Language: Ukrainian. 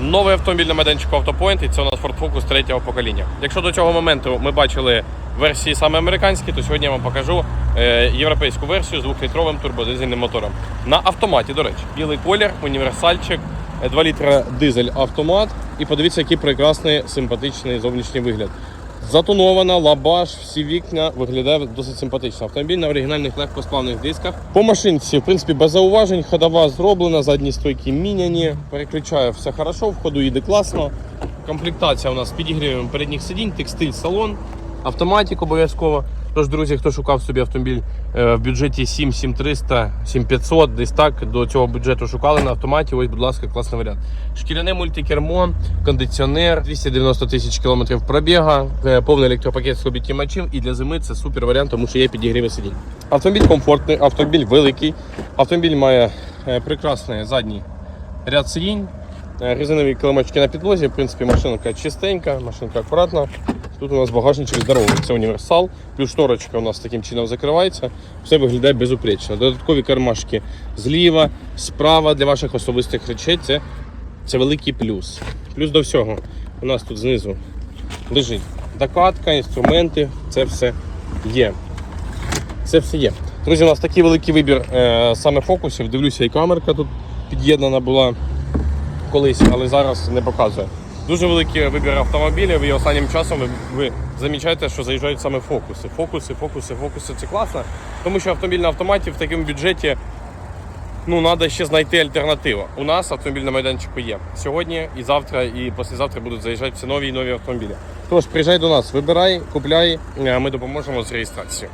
Новий автомобіль на майданчику Автопоінт, і це у нас Ford Focus третього покоління. Якщо до цього моменту ми бачили версії саме американські, то сьогодні я вам покажу е, європейську версію з 2-літровим турбодизельним мотором. На автоматі, до речі, білий колір, універсальчик, е, 2 літра дизель автомат. І подивіться, який прекрасний симпатичний зовнішній вигляд. Затонована, лабаш, всі вікна виглядає досить симпатично. Автомобіль на оригінальних легкосплавних дисках. По машинці, в принципі, без зауважень, ходова зроблена, задні стойки міняні, переключаю все хорошо, в ходу їде класно. Комплектація у нас з підігрівом передніх сидінь, текстиль, салон, автоматик обов'язково. Тож, друзі, хто шукав собі автомобіль е, в бюджеті 7 7300, 7500, десь так до цього бюджету шукали на автоматі. Ось, будь ласка, класний варіант. Шкіряне мультикермо, кондиціонер, 290 тисяч кілометрів пробіга, е, повний електропакет з обітімачів. І для зими це супер варіант, тому що є підігріви сидінь. Автомобіль комфортний, автомобіль великий. Автомобіль має е, прекрасний задній ряд сидінь. Резинові килимочки на підлозі. В принципі, машинка чистенька, машинка акуратна. Тут у нас багажничок здоровий. Це універсал. Плюс шторочка у нас таким чином закривається. Все виглядає безупречно. Додаткові кармашки зліва, справа для ваших особистих речей. Це, це великий плюс. Плюс до всього. У нас тут знизу лежить докатка, інструменти. Це все є. Це все є. Друзі, у нас такий великий вибір е, саме фокусів. Дивлюся, і камерка тут під'єднана була колись, але зараз не показує. Дуже великий вибір автомобілів і останнім часом ви, ви замічаєте, що заїжджають саме фокуси. Фокуси, фокуси, фокуси це класно, тому що автомобіль на автоматі в такому бюджеті ну, треба ще знайти альтернативу. У нас автомобіль на майданчику є. Сьогодні і завтра, і післязавтра будуть заїжджати все нові і нові автомобілі. Тож приїжджай до нас, вибирай, купляй, ми допоможемо з реєстрацією.